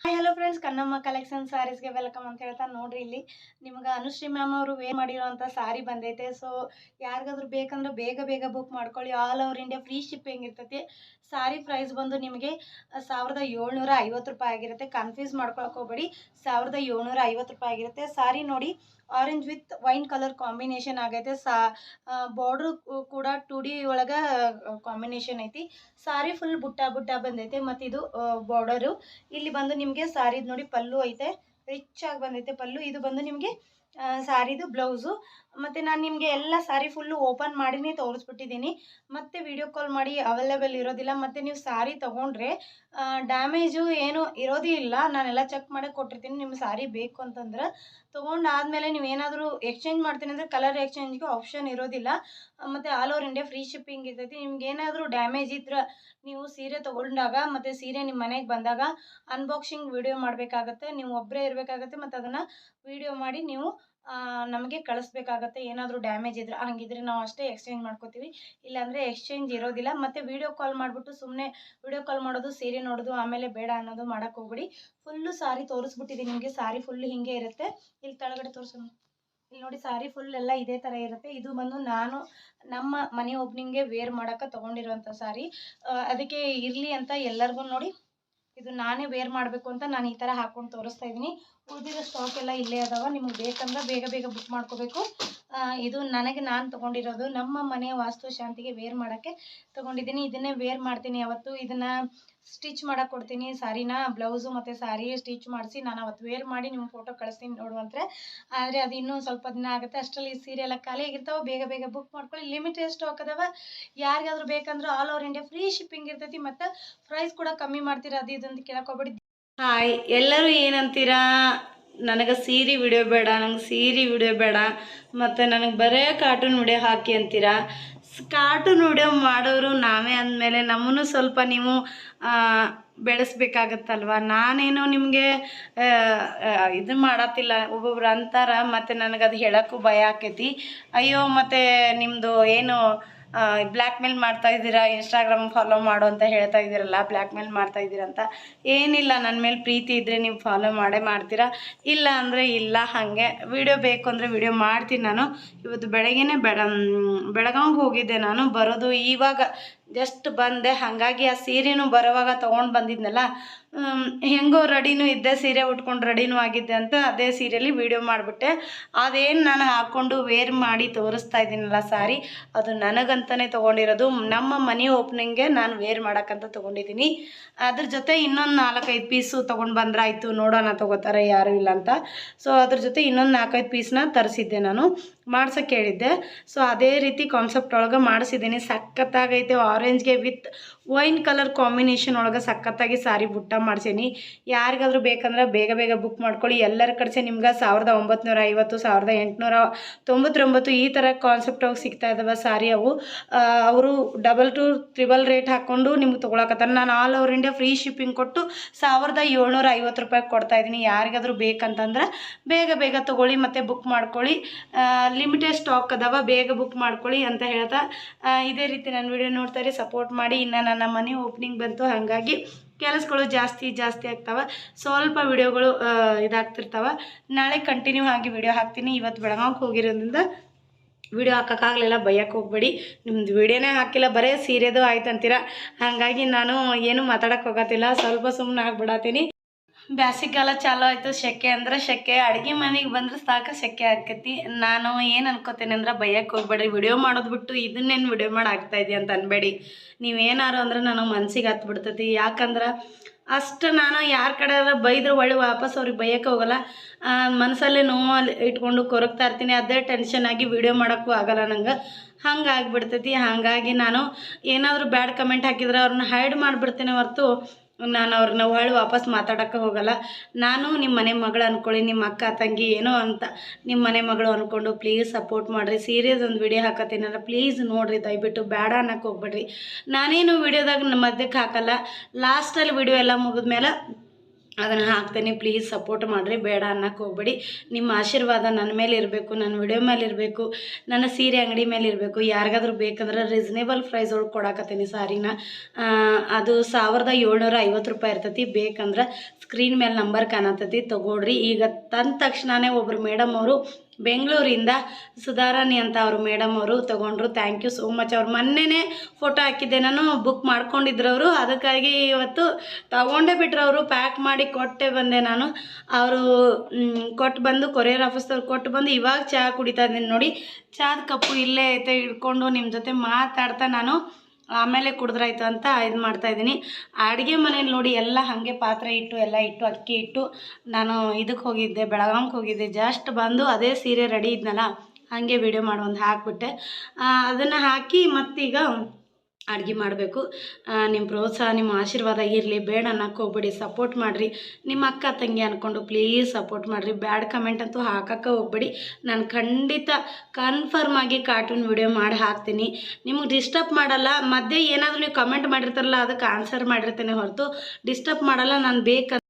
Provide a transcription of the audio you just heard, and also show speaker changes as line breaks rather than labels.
Hi hello friends Kannamma collection ಸ್ಯಾರೀಸ್ಗೆ welcome ಅಂತ ಹೇಳ್ತಾ ನೋಡ್ರಿ ಇಲ್ಲಿ. ನಿಮ್ಗೆ ಅನುಶ್ರೀ ಮ್ಯಾಮ್ ಅವರು ವೇ ಮಾಡಿರೋಂಥ ಸಾರಿ ಬಂದೈತೆ. ಸೊ ಯಾರಿಗಾದ್ರೂ ಬೇಕಂದ್ರೆ ಬೇಗ ಬೇಗ ಬುಕ್ ಮಾಡ್ಕೊಳ್ಳಿ. All over India free shipping ಇರ್ತೈತಿ. ಸಾರಿ ಪ್ರೈಸ್ ಬಂದು ನಿಮಗೆ ಸಾವಿರದ ಏಳ್ನೂರ ಐವತ್ತು ರೂಪಾಯಿ ಆಗಿರುತ್ತೆ. ಕನ್ಫ್ಯೂಸ್ ಮಾಡ್ಕೊಳಕ್ಕೆ ಸಾವಿರದ ಏಳ್ನೂರ ಐವತ್ತು ರೂಪಾಯಿ ಆಗಿರುತ್ತೆ. ಸಾರಿ ನೋಡಿ, orange with wine colour combination ಆಗೈತೆ. ಸಾ ಬಾರ್ಡ್ರು ಕೂಡ ಟು ಡಿ ಒಳಗೆ ಕಾಂಬಿನೇಷನ್ ಐತಿ. ಸಾರಿ ಫುಲ್ ಬುಟ್ಟ ಬುಟ್ಟ ಬಂದೈತೆ ಮತ್ತು ಇದು ಬಾರ್ಡರು. ಇಲ್ಲಿ ಬಂದು ನಿಮಗೆ ಸಾರಿದು ನೋಡಿ ಪಲ್ಲು ಐತೆ. ರಿಚ್ ಆಗಿ ಬಂದೈತೆ ಪಲ್ಲು. ಇದು ಬಂದು ನಿಮಗೆ ಸಾರಿದು, ಬ್ಲೌಸು, ಮತ್ತು ನಾನು ನಿಮಗೆ ಎಲ್ಲ ಸಾರಿ ಫುಲ್ಲು ಓಪನ್ ಮಾಡಿನೇ ತೋರಿಸ್ಬಿಟ್ಟಿದ್ದೀನಿ ಮತ್ತೆ ವಿಡಿಯೋ ಕಾಲ್ ಮಾಡಿ ಅವೈಲೇಬಲ್ ಇರೋದಿಲ್ಲ, ಮತ್ತು ನೀವು ಸಾರಿ ತೊಗೊಂಡ್ರೆ ಡ್ಯಾಮೇಜು ಏನು ಇರೋದೇ ಇಲ್ಲ. ನಾನೆಲ್ಲ ಚೆಕ್ ಮಾಡಿ ಕೊಟ್ಟಿರ್ತೀನಿ ನಿಮ್ಮ ಸಾರಿ ಬೇಕು ಅಂತಂದ್ರೆ. ತೊಗೊಂಡಾದ್ಮೇಲೆ ನೀವು ಏನಾದರೂ ಎಕ್ಸ್ಚೇಂಜ್ ಮಾಡ್ತೀನಿ ಅಂದರೆ ಕಲರ್ ಎಕ್ಸ್ಚೇಂಜ್ಗೆ ಆಪ್ಷನ್ ಇರೋದಿಲ್ಲ. ಮತ್ತು all over India free shipping ಇರ್ತೈತಿ. ನಿಮ್ಗೆ ಏನಾದರೂ ಡ್ಯಾಮೇಜ್ ಇದ್ರೆ ನೀವು ಸೀರೆ ತೊಗೊಂಡಾಗ, ಮತ್ತು ಸೀರೆ ನಿಮ್ಮ ಮನೆಗೆ ಬಂದಾಗ ಅನ್ಬಾಕ್ಸಿಂಗ್ ವಿಡಿಯೋ ಮಾಡಬೇಕಾಗತ್ತೆ. ನೀವು ಒಬ್ಬರೇ ಇರಬೇಕಾಗತ್ತೆ, ಮತ್ತು ಅದನ್ನು ವಿಡಿಯೋ ಮಾಡಿ ನೀವು ನಮಗೆ ಕಳಿಸ್ಬೇಕಾಗತ್ತೆ, ಏನಾದರೂ ಡ್ಯಾಮೇಜ್ ಇದ್ರೆ, ಹಂಗಿದ್ರೆ ನಾವು ಅಷ್ಟೇ ಎಕ್ಸ್ಚೇಂಜ್ ಮಾಡ್ಕೋತೀವಿ. ಇಲ್ಲಾಂದರೆ ಎಕ್ಸ್ಚೇಂಜ್ ಇರೋದಿಲ್ಲ. ಮತ್ತು ವಿಡಿಯೋ ಕಾಲ್ ಮಾಡಿಬಿಟ್ಟು ಸುಮ್ಮನೆ ವಿಡಿಯೋ ಕಾಲ್ ಮಾಡೋದು, ಸೀರೆ ನೋಡೋದು, ಆಮೇಲೆ ಬೇಡ ಅನ್ನೋದು ಮಾಡೋಕ್ಕೆ ಹೋಗ್ಬಿಡಿ. ಫುಲ್ಲು ಸಾರಿ ತೋರಿಸ್ಬಿಟ್ಟಿದ್ದೀನಿ ನಿಮಗೆ. ಸಾರಿ ಫುಲ್ಲು ಹಿಂಗೆ ಇರುತ್ತೆ. ಇಲ್ಲಿ ಕೆಳಗಡೆ ತೋರಿಸೋಣ ಇಲ್ಲಿ ನೋಡಿ ಸಾರಿ ಫುಲ್ ಎಲ್ಲ ಇದೇ ಥರ ಇರುತ್ತೆ. ಇದು ಬಂದು ನಾನು ನಮ್ಮ ಮನೆ ಓಪನಿಂಗ್ಗೆ ವೇರ್ ಮಾಡೋಕ್ಕೆ ತೊಗೊಂಡಿರುವಂಥ ಸಾರಿ ಅದಕ್ಕೆ ಇರಲಿ ಅಂತ ಎಲ್ಲರಿಗೂ ನೋಡಿ. ಇದು ನಾನೇ ವೇರ್ ಮಾಡಬೇಕು ಅಂತ ನಾನು ಈ ಥರ ಹಾಕ್ಕೊಂಡು ತೋರಿಸ್ತಾ ಇದ್ದೀನಿ. ಉಳಿದಿರೋ ಸ್ಟಾಕ್ ಎಲ್ಲ ಇಲ್ಲೇ ಅದಾವ, ನಿಮಗೆ ಬೇಕಂದ್ರೆ ಬೇಗ ಬೇಗ ಬುಕ್ ಮಾಡ್ಕೋಬೇಕು. ಇದು ನನಗೆ ನಾನು ತೊಗೊಂಡಿರೋದು ನಮ್ಮ ಮನೆಯ ವಾಸ್ತು ಶಾಂತಿಗೆ ವೇರ್ ಮಾಡೋಕ್ಕೆ ತೊಗೊಂಡಿದ್ದೀನಿ. ಇದನ್ನೇ ವೇರ್ ಮಾಡ್ತೀನಿ ಅವತ್ತು. ಇದನ್ನು ಸ್ಟಿಚ್ ಮಾಡಕ್ಕೆ ಕೊಡ್ತೀನಿ. ಸಾರಿನ ಬ್ಲೌಸು ಮತ್ತು ಸಾರಿ ಸ್ಟಿಚ್ ಮಾಡಿಸಿ ನಾನು ಅವತ್ತು ವೇರ್ ಮಾಡಿ ನಿಮ್ಮ ಫೋಟೋ ಕಳಿಸ್ತೀನಿ ನೋಡುವಂತ್ರೆ ಆದರೆ ಅದು ಇನ್ನೂ ಸ್ವಲ್ಪ ದಿನ ಆಗುತ್ತೆ. ಅಷ್ಟರಲ್ಲಿ ಸೀರೆ ಖಾಲಿ ಆಗಿರ್ತಾವೆ. ಬೇಗ ಬೇಗ ಬುಕ್ ಮಾಡ್ಕೊಳ್ಳಿ. ಲಿಮಿಟ್ ಸ್ಟಾಕ್ ಅದಾವ. ಯಾರಿಗಾದ್ರೂ ಬೇಕಂದ್ರೆ all over India free shipping ಇರ್ತೈತಿ ಮತ್ತು ಪ್ರೈಸ್ ಕೂಡ ಕಮ್ಮಿ ಮಾಡ್ತೀರಾ. ಅದು ಇದೊಂದು ಕೇಳಕ್ಕೆ ಹಾಯ್ ಎಲ್ಲರೂ ಏನಂತೀರಾ? ನನಗೆ ಸೀರೆ ವಿಡಿಯೋ ಬೇಡ, ನಂಗೆ ಸೀರೆ ವಿಡಿಯೋ ಬೇಡ, ಮತ್ತು ನನಗೆ ಬರೇ ಕಾರ್ಟೂನ್ ವಿಡಿಯೋ ಹಾಕಿ ಅಂತೀರಾ? ಕಾರ್ಟೂನ್ ವಿಡಿಯೋ ಮಾಡೋರು ನಾವೇ ಅಂದಮೇಲೆ ನಮ್ಮನ್ನು ಸ್ವಲ್ಪ ನೀವು ಬೆಳೆಸ್ಬೇಕಾಗತ್ತಲ್ವ? ನಾನೇನು ನಿಮಗೆ ಇದು ಮಾಡತ್ತಿಲ್ಲ, ಒಬ್ಬೊಬ್ರು ಅಂತಾರೆ, ಮತ್ತು ನನಗೆ ಅದು ಹೇಳೋಕ್ಕೂ ಭಯ ಆಕೈತಿ. ಅಯ್ಯೋ, ಮತ್ತು ನಿಮ್ಮದು ಏನು ಬ್ಲ್ಯಾಕ್ ಮೇಲ್ ಮಾಡ್ತಾ ಇದ್ದೀರಾ ಇನ್ಸ್ಟಾಗ್ರಾಮ್ ಫಾಲೋ ಮಾಡು ಅಂತ ಹೇಳ್ತಾ ಇದ್ದೀರಲ್ಲ ಬ್ಲ್ಯಾಕ್ ಮೇಲ್ ಮಾಡ್ತಾ ಅಂತ. ಏನಿಲ್ಲ ನನ್ನ ಮೇಲೆ ಪ್ರೀತಿ ಇದ್ದರೆ ನೀವು ಫಾಲೋ ಮಾಡೇ ಮಾಡ್ತೀರಾ? ಇಲ್ಲ ಅಂದರೆ ಇಲ್ಲ, ಹಾಗೆ. ವಿಡಿಯೋ ಬೇಕು ಅಂದರೆ ವಿಡಿಯೋ ಮಾಡ್ತೀನಿ ನಾನು. ಇವತ್ತು ಬೆಳಗ್ಗೆನೆ ಬೆಳ ಬೆಳಗಾವಿಗೆ ಹೋಗಿದ್ದೆ ನಾನು. ಬರೋದು ಇವಾಗ ಜಸ್ಟ್ ಬಂದೆ. ಹಾಗಾಗಿ ಆ ಸೀರೆನೂ ಬರೋವಾಗ ತೊಗೊಂಡು ಬಂದಿದ್ನಲ್ಲ. ಹೆಂಗೋ ರೆಡಿನೂ ಇದ್ದೆ, ಸೀರೆ ಉಟ್ಕೊಂಡು ರೆಡಿನೂ ಆಗಿದ್ದೆ ಅಂತ ಅದೇ ಸೀರೆಯಲ್ಲಿ ವೀಡಿಯೋ ಮಾಡಿಬಿಟ್ಟೆ. ಅದೇನು ನಾನು ಹಾಕ್ಕೊಂಡು ವೇರ್ ಮಾಡಿ ತೋರಿಸ್ತಾ ಇದ್ದೀನಲ್ಲ ಸಾರಿ, ಅದು ನನಗಂತಲೇ ತೊಗೊಂಡಿರೋದು. ನಮ್ಮ ಮನೆ ಓಪನಿಂಗ್ಗೆ ನಾನು ವೇರ್ ಮಾಡೋಕ್ಕಂತ ತೊಗೊಂಡಿದ್ದೀನಿ. ಅದ್ರ ಜೊತೆ ಇನ್ನೊಂದು ನಾಲ್ಕೈದು ಪೀಸು ತೊಗೊಂಡು ಬಂದ್ರೆ ಆಯಿತು ನೋಡೋಣ ತೊಗೋತಾರೆ, ಯಾರೂ ಇಲ್ಲ ಅಂತ. ಸೊ ಅದ್ರ ಜೊತೆ ಇನ್ನೊಂದು ನಾಲ್ಕೈದು ಪೀಸ್ನ ತರಿಸಿದ್ದೆ ನಾನು. ಮಾಡ್ಸೋಕ್ಕೆ ಹೇಳಿದ್ದೆ. ಸೊ ಅದೇ ರೀತಿ ಕಾನ್ಸೆಪ್ಟ್ ಒಳಗೆ ಮಾಡಿಸಿದ್ದೀನಿ. ಸಖತ್ತಾಗೈತೆ ಆರೆಂಜ್ಗೆ ವಿತ್ ವೈನ್ ಕಲರ್ ಕಾಂಬಿನೇಷನ್ ಒಳಗೆ ಸಖತ್ತಾಗಿ ಸಾರಿ ಬುಟ್ಟ ಮಾಡ್ಸೀನಿ. ಯಾರಿಗಾದ್ರೂ ಬೇಕಂದ್ರೆ ಬೇಗ ಬೇಗ ಬುಕ್ ಮಾಡ್ಕೊಳ್ಳಿ. ಎಲ್ಲರ ಕಡೆ ನಿಮ್ಗೆ ಸಾವಿರದ ಒಂಬತ್ತು ಐವತ್ತು, ಸಾವಿರದ ಎಂಟುನೂರ ತೊಂಬತ್ತೊಂಬತ್ತು ಈ ಥರ ಕಾನ್ಸೆಪ್ಟ್ ಒಳಗೆ ಸಿಗ್ತಾ ಇದ್ದಾವೆ ಸಾರಿ ಅವು. ಅವರು ಡಬಲ್ ಟು ತ್ರಿಬಲ್ ರೇಟ್ ಹಾಕ್ಕೊಂಡು ನಿಮ್ಗೆ ತೊಗೊಳಕತ್ತಾರೆ. ನಾನು all over India free shipping ಕೊಟ್ಟು ಸಾವಿರದ ಏಳ್ನೂರ ಐವತ್ತು ರೂಪಾಯಿ ಕೊಡ್ತಾ ಇದ್ದೀನಿ ಯಾರಿಗಾದ್ರೂ ಬೇಕಂತಂದ್ರೆ ಬೇಗ ಬೇಗ ತೊಗೊಳ್ಳಿ ಮತ್ತು ಬುಕ್ ಮಾಡ್ಕೊಳ್ಳಿ. ಲಿಮಿಟೆಡ್ ಸ್ಟಾಕ್ ಅದಾವ. ಬೇಗ ಬುಕ್ ಮಾಡ್ಕೊಳ್ಳಿ ಅಂತ ಹೇಳ್ತಾ ಇದೇ ರೀತಿ ನನ್ನ ವಿಡಿಯೋ ನೋಡ್ತಾರೆ ಸಪೋರ್ಟ್ ಮಾಡಿ ಇನ್ನು ನನ್ನ ಮನೆ ಓಪನಿಂಗ್ ಬಂತು. ಹಾಗಾಗಿ ಕೆಲಸಗಳು ಜಾಸ್ತಿ ಜಾಸ್ತಿ ಆಗ್ತಾವೆ. ಸ್ವಲ್ಪ ವಿಡಿಯೋಗಳು ಇದಾಗ್ತಿರ್ತಾವೆ. ನಾಳೆ ಕಂಟಿನ್ಯೂ ಆಗಿ ವಿಡಿಯೋ ಹಾಕ್ತೀನಿ. ಇವತ್ತು ಬೆಳಗಾವಿಗೆ ಹೋಗಿರೋದ್ರಿಂದ ವಿಡಿಯೋ ಹಾಕೋಕ್ಕಾಗಲಿಲ್ಲ. ಬೈಯಕ್ಕೆ ಹೋಗ್ಬೇಡಿ. ನಿಮ್ಮದು ವಿಡಿಯೋನೇ ಹಾಕಿಲ್ಲ. ಬರೀ ಸೀರೆದು ಆಯ್ತು ಅಂತೀರ ಹಾಗಾಗಿ ನಾನು ಏನು ಮಾತಾಡೋಕ್ಕೆ ಹೋಗತ್ತಿಲ್ಲ. ಸ್ವಲ್ಪ ಸುಮ್ಮನೆ ಆಗ್ಬಿಡತ್ತೀನಿ ಬ್ಯಾಸಿಗಾಲ ಚಾಲು ಆಯಿತು ಸೆಕೆ ಅಂದ್ರೆ ಸೆಕೆ ಅಡುಗೆ ಮನೆಗೆ ಬಂದ್ರೆ ಸಾಕು ಸೆಕೆ ಆಕತಿ. ನಾನು ಏನು ಅನ್ಕೋತೇನೆ ಅಂದ್ರೆ ಬೈಯಕ್ಕೆ ಹೋಗ್ಬೇಡ್ರಿ. ವಿಡಿಯೋ ಮಾಡೋದು ಬಿಟ್ಟು ಇದನ್ನೇನು ವಿಡಿಯೋ ಮಾಡಿ ಇದೆಯಾ ಅಂತ ಅನ್ಬೇಡಿ. ನೀವೇನಾರು ಅಂದ್ರೆ ನನಗೆ ಮನ್ಸಿಗೆ ಹತ್ತು ಬಿಡ್ತೈತಿ. ಯಾಕಂದ್ರೆ ಅಷ್ಟು ನಾನು ಯಾರ ಕಡೆ ಬೈದ್ರೆ ಒಳ್ಳೆ ವಾಪಸ್ ಅವ್ರಿಗೆ ಬೈಯಕ್ಕೆ ಹೋಗಲ್ಲ. ಮನಸ್ಸಲ್ಲೇ ನೋವು ಇಟ್ಕೊಂಡು ಕೊರಗ್ತಾ ಇರ್ತೀನಿ. ಅದೇ ಟೆನ್ಷನ್ ಆಗಿ ವಿಡಿಯೋ ಮಾಡೋಕ್ಕೂ ಆಗಲ್ಲ ನಂಗೆ. ಹಂಗೆ ಆಗಿಬಿಡ್ತೈತಿ. ಹಾಗಾಗಿ ನಾನು ಏನಾದರೂ ಬ್ಯಾಡ್ ಕಮೆಂಟ್ ಹಾಕಿದ್ರೆ ಅವ್ರನ್ನ ಹೈಡ್ ಮಾಡಿಬಿಡ್ತೀನಿ ಹೊರತು. ನಾನು ಅವ್ರನ್ನ ಹೊಳ್ಳಿ ವಾಪಸ್ ಮಾತಾಡೋಕ್ಕೆ ಹೋಗಲ್ಲ. ನಾನು ನಿಮ್ಮ ಮನೆ ಮಗಳು ಅಂದ್ಕೊಳ್ಳಿ ನಿಮ್ಮ ಅಕ್ಕ, ತಂಗಿ ಏನೋ ಅಂತ ನಿಮ್ಮ ಮನೆ ಮಗಳು ಅಂದ್ಕೊಂಡು ಪ್ಲೀಸ್ ಸಪೋರ್ಟ್ ಮಾಡಿರಿ. ಸೀರಿಯಸ್ ಒಂದು ವಿಡಿಯೋ ಹಾಕತ್ತೀನಲ್ಲ ಪ್ಲೀಸ್ ನೋಡಿರಿ, ದಯವಿಟ್ಟು ಬೇಡ ಅನ್ನೋಕ್ಕೆ ಹೋಗ್ಬೇಡ್ರಿ. ನಾನೇನು ವಿಡಿಯೋದಾಗ ಮಧ್ಯಕ್ಕೆ ಹಾಕಲ್ಲ ಲಾಸ್ಟಲ್ಲಿ ವಿಡಿಯೋ ಎಲ್ಲ ಮುಗಿದ್ಮೇಲೆ ಅದನ್ನು ಹಾಕ್ತೇನೆ ಪ್ಲೀಸ್ ಸಪೋರ್ಟ್ ಮಾಡಿರಿ, ಬೇಡ ಅನ್ನೋಕ್ಕೆ ಹೋಗ್ಬೇಡಿ. ನಿಮ್ಮ ಆಶೀರ್ವಾದ ನನ್ನ ಮೇಲೆ ಇರಬೇಕು ನನ್ನ ವಿಡಿಯೋ ಮೇಲೆ ಇರಬೇಕು, ನನ್ನ ಸೀರೆ ಅಂಗಡಿ ಮೇಲೆ ಇರಬೇಕು, ಯಾರಿಗಾದ್ರೂ ಬೇಕಂದ್ರೆ ರೀಸನೇಬಲ್ ಪ್ರೈಸ್ ಒಳಗೆ ಕೊಡಾಕತ್ತೀನಿ ಸಾರಿನ. ಅದು ಸಾವಿರದ ಏಳ್ನೂರ ಐವತ್ತು ರೂಪಾಯಿ ಇರ್ತೈತಿ, ಬೇಕಂದ್ರೆ ಸ್ಕ್ರೀನ್ ಮೇಲೆ ನಂಬರ್ ಕಾಣತೈತಿ, ತೊಗೊಳ್ರಿ. ಈಗ ತಂದ ತಕ್ಷಣನೇ ಒಬ್ರು ಮೇಡಮ್ ಅವರು ಬೆಂಗಳೂರಿಂದ ಸುಧಾರಾಣಿ ಅಂತ ಅವರು ಮೇಡಮ್ ಅವರು ತೊಗೊಂಡ್ರು. ಥ್ಯಾಂಕ್ ಯು ಸೋ ಮಚ್ ಅವ್ರು ಮೊನ್ನೆನೇ ಫೋಟೋ ಹಾಕಿದ್ದೆ. ನಾನು ಬುಕ್ ಮಾಡ್ಕೊಂಡಿದ್ರು ಅವರು ಅದಕ್ಕಾಗಿ ಇವತ್ತು ತಗೊಂಡೇ ಬಿಟ್ರು ಅವರು ಪ್ಯಾಕ್ ಮಾಡಿ ಕೊಟ್ಟೆ ಬಂದೆ ನಾನು. ಅವರು ಕೊಟ್ಟು ಬಂದು ಕೊರಿಯರ್ ಆಫೀಸ್ದವ್ರು ಕೊಟ್ಟು ಬಂದು ಇವಾಗ ಚಹಾ ಕುಡಿತಾ ಇದ್ದೀನಿ ನೋಡಿ. ಚಹಾದ ಕಪ್ಪು ಇಲ್ಲೇ ಐತೆ ಹಿಡ್ಕೊಂಡು ನಿಮ್ಮ ಜೊತೆ ಮಾತಾಡ್ತಾ ನಾನು. ಆಮೇಲೆ ಕುಡಿದ್ರಾಯ್ತು ಅಂತ ಇದು ಮಾಡ್ತಾ ಇದ್ದೀನಿ. ಅಡುಗೆ ಮನೇಲಿ ನೋಡಿ ಎಲ್ಲ ಹಾಗೆ ಪಾತ್ರೆ ಇಟ್ಟು, ಎಲ್ಲ ಇಟ್ಟು, ಅಕ್ಕಿ ಇಟ್ಟು ನಾನು ಇದಕ್ಕೆ ಹೋಗಿದ್ದೆ ಬೆಳಗಾಂಗೆ ಹೋಗಿದ್ದೆ. ಜಸ್ಟ್ ಬಂದು ಅದೇ ಸೀರೆ ರೆಡಿ ಇದ್ನಲ್ಲ, ಹಾಗೆ ವಿಡಿಯೋ ಒಂದು ಹಾಕಿಬಿಟ್ಟೆ. ಅದನ್ನು ಹಾಕಿ ಮತ್ತೀಗ ಅಡುಗೆ ಮಾಡಬೇಕು. ನಿಮ್ಮ ಪ್ರೋತ್ಸಾಹ ನಿಮ್ಮ ಆಶೀರ್ವಾದ ಇರಲಿ. ಬೇಡ ಅನ್ನೋಕೆ ಹೋಗ್ಬೇಡಿ. ಸಪೋರ್ಟ್ ಮಾಡಿರಿ. ನಿಮ್ಮ ಅಕ್ಕ, ತಂಗಿ ಅಂದ್ಕೊಂಡು ಪ್ಲೀಸ್ ಸಪೋರ್ಟ್ ಮಾಡಿರಿ. ಬ್ಯಾಡ್ ಕಮೆಂಟ್ ಅಂತೂ ಹಾಕಕ್ಕೆ ಹೋಗ್ಬೇಡಿ. ನಾನು ಖಂಡಿತ ಕನ್ಫರ್ಮ್ ಆಗಿ ಕಾರ್ಟೂನ್ ವಿಡಿಯೋ ಮಾಡಿ ಹಾಕ್ತೀನಿ. ನಿಮಗೆ ಡಿಸ್ಟರ್ಬ್ ಮಾಡಲ್ಲ. ಮಧ್ಯೆ ಏನಾದರೂ ನೀವು ಕಮೆಂಟ್ ಮಾಡಿರ್ತಾರಲ್ಲ, ಅದಕ್ಕೆ ಆನ್ಸರ್ ಮಾಡಿರ್ತೇನೆ ಹೊರತು. ಡಿಸ್ಟರ್ಬ್ ಮಾಡಲ್ಲ. ನಾನು ಬೇಕು